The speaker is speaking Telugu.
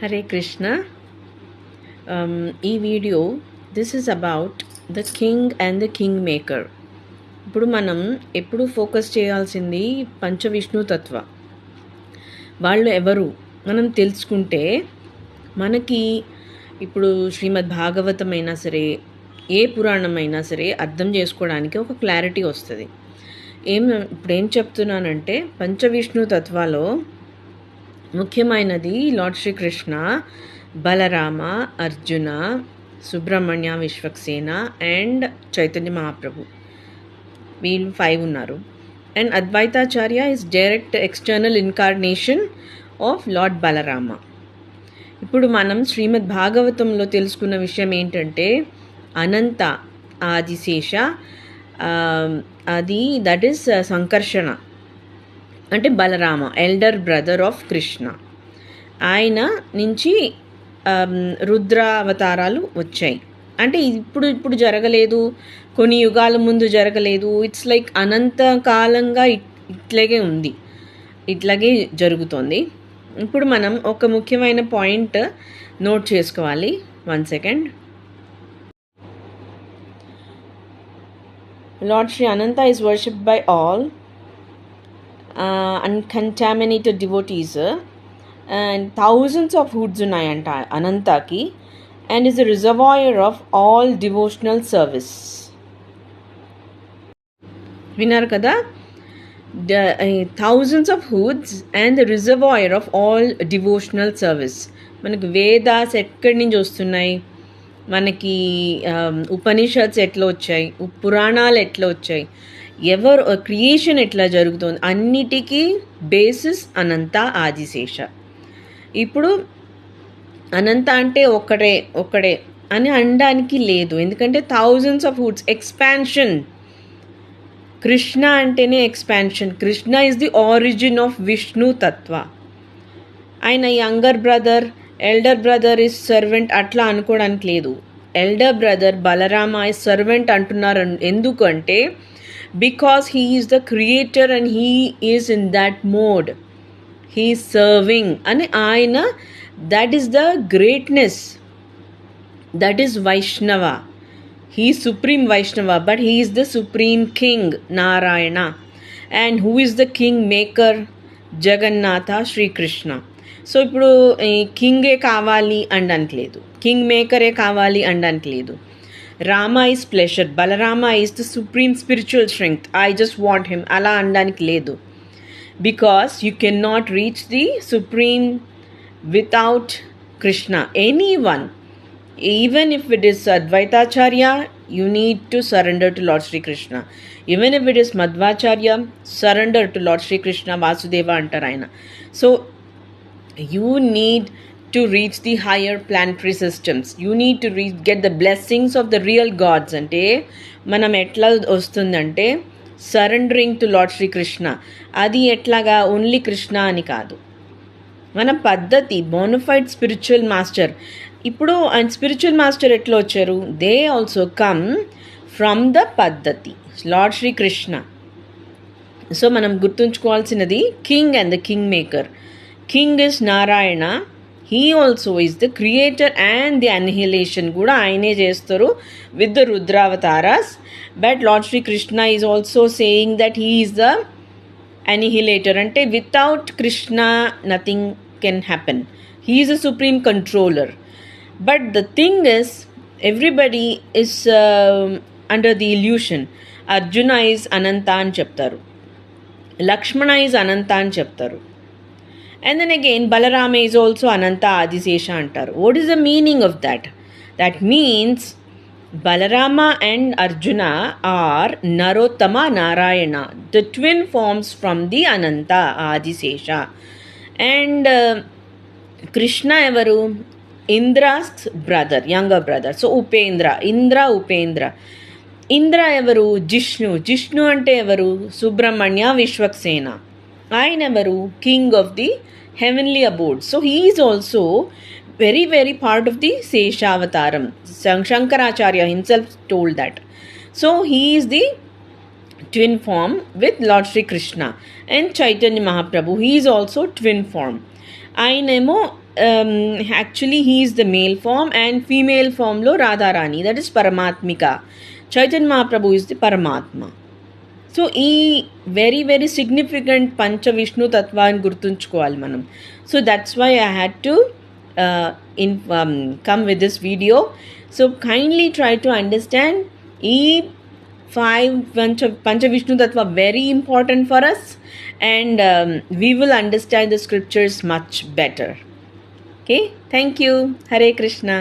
హరే కృష్ణ Um, ఈ video this is about the king and the king maker ఇప్పుడు మనం ఎప్పుడు ఫోకస్ చేయాల్సింది పంచ తత్వ. వాళ్ళు ఎవరు? మనం తెలుసుకుంటే మనకి ఇప్పుడు శ్రీమద్ భాగవతం అయినా సరే ఏ పురాణం అయినా సరే అర్థం చేసుకోవడానికి ఒక క్లారిటీ వస్తుంది. ఏం ఇప్పుడు ఏం చెప్తున్నానంటే పంచ విష్ణు తత్వాలో ముఖ్యమైనది లార్డ్ శ్రీకృష్ణ బలరామ అర్జున సుబ్రహ్మణ్య విశ్వక్సేన అండ్ చైతన్య మహాప్రభు. వీళ్ళు ఫైవ్ ఉన్నారు. And Advaitacharya is direct external incarnation of lord Balarama ఇప్పుడు మనం శ్రీమద్ భాగవతంలో తెలుసుకున్న విషయం ఏంటంటే అనంత ఆదిశేష అది దట్ ఈస్ uh, సంకర్షణ. అంటే Balarama elder brother of Krishna ఆయన నుంచి um, రుద్రావతారాలు రుద్ర అవతారాలు వచ్చాయి. అంటే ఇప్పుడు ఇప్పుడు జరగలేదు. కొన్ని యుగాల ముందు జరగలేదు. ఇట్స్ లైక్ అనంత కాలంగా ఇట్- ఇట్లాగే ఉంది. ఇట్లాగే జరుగుతోంది. ఇప్పుడు మనం ఒక ముఖ్యమైన పాయింట్ నోట్ చేసుకోవాలి. One second lord Sri Ananta is worship by all uncontaminated devotees and thousands of hoods ఉన్నాయంట అనంతకి and is the reservoir of all devotional service విన్నారు కదా thousands of hoods and the reservoir of all devotional service మనకి వేదాస్ ఎక్కడి నుంచి వస్తున్నాయి మనకి ఉపనిషత్స్ ఎట్లా వచ్చాయి పురాణాలు ఎట్లా వచ్చాయి ఎవరు క్రియేషన్ ఎట్లా జరుగుతుంది అన్నిటికీ బేసిస్ అనంత ఆదిశేష. ఇప్పుడు అనంత అంటే ఒక్కడే ఒక్కడే అని అనడానికి లేదు. ఎందుకంటే thousands of hoods expansion. Krishna అంటేనే expansion. Krishna is the origin of Vishnu తత్వ. ఆయన younger brother elder brother is servant అట్లా అనుకోవడానికి లేదు. Elder brother Balarama is servant అంటున్నారు. ఎందుకంటే because because he the the creator and he in in that mode he serving అని ఆయన that is the greatness that is Vaishnava. He is supreme Vaishnava, but he is the supreme king, Narayana. And who is the king maker? Jagannatha Srikrishna so ఇప్పుడు కింగే కావాలి అనడానికి లేదు కింగ్ మేకరే కావాలి అనడానికి లేదు Rama is pleasure Balarama is the supreme spiritual strength I just want him అలా అనడానికి లేదు because you cannot reach the supreme without krishna anyone even if it is advaitacharya you need to surrender to lord sri krishna even if it is madhvacharya surrender to lord sri krishna vasudeva అంటారు ఆయన so you need to reach the higher planetary systems you need to reach get the blessings of the real gods అంటే మనం ఎట్లా వస్తుందంటే సరెండరింగ్ టు లార్డ్ శ్రీకృష్ణ అది ఎట్లాగా ఓన్లీ కృష్ణ అని కాదు మన పద్ధతి బోనఫైడ్ స్పిరిచువల్ మాస్టర్ ఇప్పుడు అండ్ స్పిరిచువల్ మాస్టర్ ఎట్లా వచ్చారు they also come from the పద్ధతి లార్డ్ శ్రీకృష్ణ సో మనం గుర్తుంచుకోవాల్సినది king and the king maker king is Narayana he also is the creator and the annihilation కూడా ఆయనే చేస్తారు with the రుద్రావతారాస్ but lord Sri Krishna is also saying that he is the annihilator అంటే without Krishna nothing can happen he is a supreme controller but the thing is everybody is under the illusion Arjuna is Ananta అని చెప్తారు. లక్ష్మణ ఈజ్ అనంత అని చెప్తారు. and then again Balarama is also Ananta Adishesha అంటారు what is the meaning of that that means Balarama and Arjuna are Narottama Narayana the twin forms from the Ananta Adishesha and Krishna ఎవరు Indra's brother younger brother so Upendra Indra Upendra Indra ఎవరు జిష్ణు జిష్ణు అంటే ఎవరు Subrahmanya Vishwaksena Ainamaru, king of the heavenly abode. So he is also very, very part of the Seshavataram. Shankaracharya himself told that. So he is the twin form with Lord Sri Krishna and Chaitanya Mahaprabhu. He is also twin form. Ainamo um, actually he is the male form and female form lo Radharani that is Paramatmika. Chaitanya Mahaprabhu is the Paramatma. So ఈ వెరీ వెరీ సిగ్నిఫికెంట్ పంచ విష్ణు తత్వాన్ని గుర్తుంచుకోవాలి మనం so that's why I had to in come with this video so kindly try to understand ఈ five pancha, pancha vishnu tattva very important for us and um, we will understand the scriptures much better okay thank you hare krishna